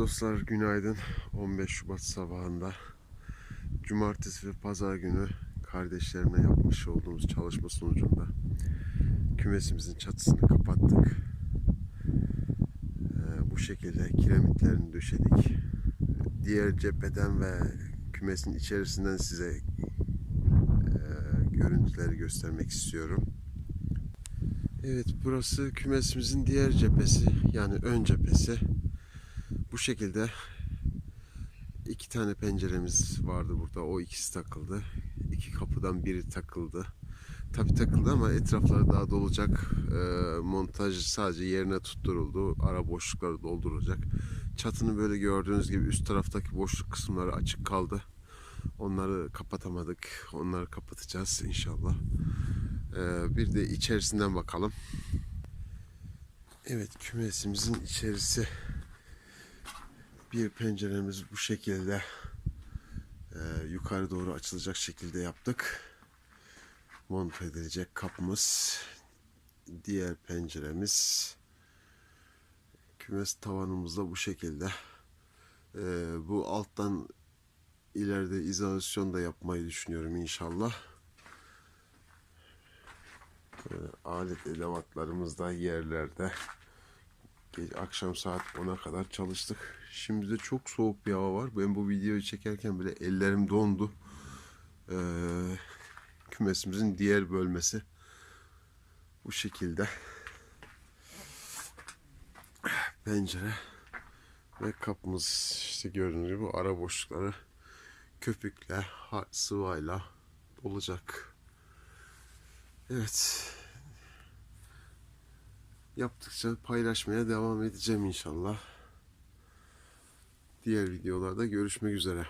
Dostlar günaydın. 15 Şubat sabahında Cumartesi ve Pazar günü kardeşlerimle yapmış olduğumuz çalışma sonucunda kümesimizin çatısını kapattık. Şekilde kiremitlerini döşedik. Diğer cepheden ve kümesin içerisinden size e, görüntüleri göstermek istiyorum. Evet burası kümesimizin diğer cephesi yani ön cephesi. Bu şekilde iki tane penceremiz vardı burada. O ikisi takıldı. İki kapıdan biri takıldı. Tabi takıldı ama etrafları daha dolacak. Ee, montaj sadece yerine tutturuldu. Ara boşlukları doldurulacak. Çatının böyle gördüğünüz gibi üst taraftaki boşluk kısımları açık kaldı. Onları kapatamadık. Onları kapatacağız inşallah. Ee, bir de içerisinden bakalım. Evet kümesimizin içerisi bir penceremiz bu şekilde e, yukarı doğru açılacak şekilde yaptık. Monte edilecek kapımız. Diğer penceremiz. Kümes tavanımız da bu şekilde. E, bu alttan ileride izolasyon da yapmayı düşünüyorum inşallah. E, alet edevatlarımız da yerlerde. Gece, akşam saat 10'a kadar çalıştık. Şimdi de çok soğuk bir hava var. Ben bu videoyu çekerken bile ellerim dondu. Ee, kümesimizin diğer bölmesi bu şekilde. Pencere ve kapımız işte gördüğünüz gibi bu ara boşlukları köpükle, sıvayla olacak. Evet yaptıkça paylaşmaya devam edeceğim inşallah. Diğer videolarda görüşmek üzere.